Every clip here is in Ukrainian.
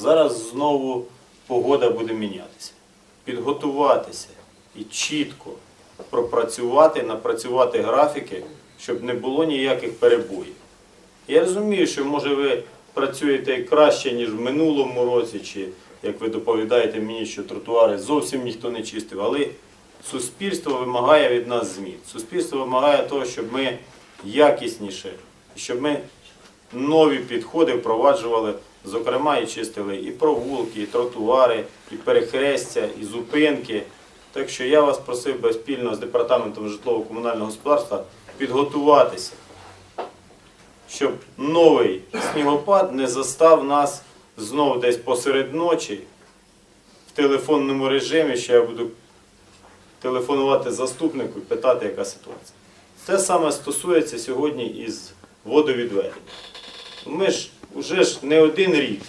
Зараз знову погода буде мінятися. Підготуватися і чітко пропрацювати, напрацювати графіки, щоб не було ніяких перебоїв. Я розумію, що може ви працюєте краще, ніж в минулому році, чи як ви доповідаєте мені, що тротуари зовсім ніхто не чистив, але суспільство вимагає від нас змін. Суспільство вимагає того, щоб ми якісніше, щоб ми нові підходи впроваджували, зокрема, і чистили і провулки, і тротуари, і перехрестя, і зупинки. Так що я вас просив би спільно з департаментом житлово-комунального господарства підготуватися, щоб новий снігопад не застав нас знову десь посеред ночі в телефонному режимі, що я буду телефонувати заступнику і питати, яка ситуація. Це саме стосується сьогодні із водовідведення. Ми ж вже ж не один рік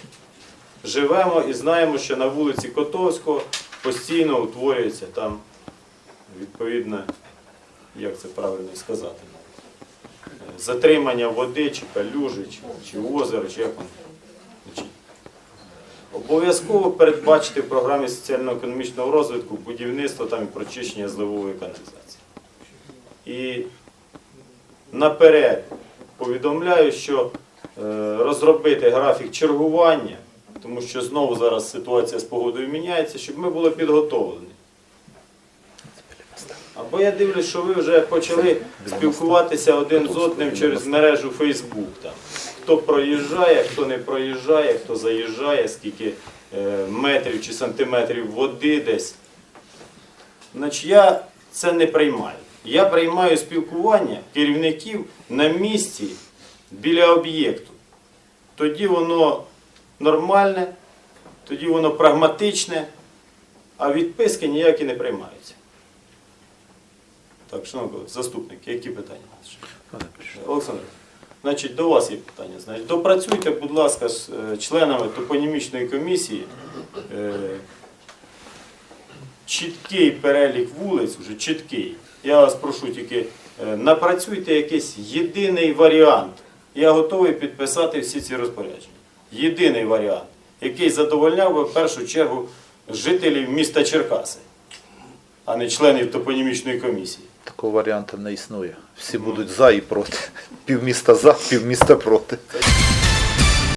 живемо і знаємо, що на вулиці Котовського постійно утворюється там відповідно, як це правильно сказати, затримання води, чи калюжі, чи, чи озеро, чи як воно. Обов'язково передбачити в програмі соціально-економічного розвитку будівництво там і прочищення зливової каналізації. І наперед повідомляю, що розробити графік чергування, тому що знову зараз ситуація з погодою міняється, щоб ми були підготовлені. Або я дивлюсь, що ви вже почали спілкуватися один з одним через мережу Facebook. Хто проїжджає, хто не проїжджає, хто заїжджає, скільки е, метрів чи сантиметрів води десь. Значить, я це не приймаю. Я приймаю спілкування керівників на місці біля об'єкту. Тоді воно нормальне, тоді воно прагматичне, а відписки ніякі не приймаються. Так, шановні колеги, заступник, які питання? Олександр, значить, до вас є питання. Значить, допрацюйте, будь ласка, з е, членами топонімічної комісії е, чіткий перелік вулиць, вже чіткий. Я вас прошу тільки е, напрацюйте якийсь єдиний варіант. Я готовий підписати всі ці розпорядження. Єдиний варіант, який задовольняв би в першу чергу жителів міста Черкаси, а не членів топонімічної комісії. Такого варіанту не існує. Всі будуть за і проти. Півміста за, півміста проти.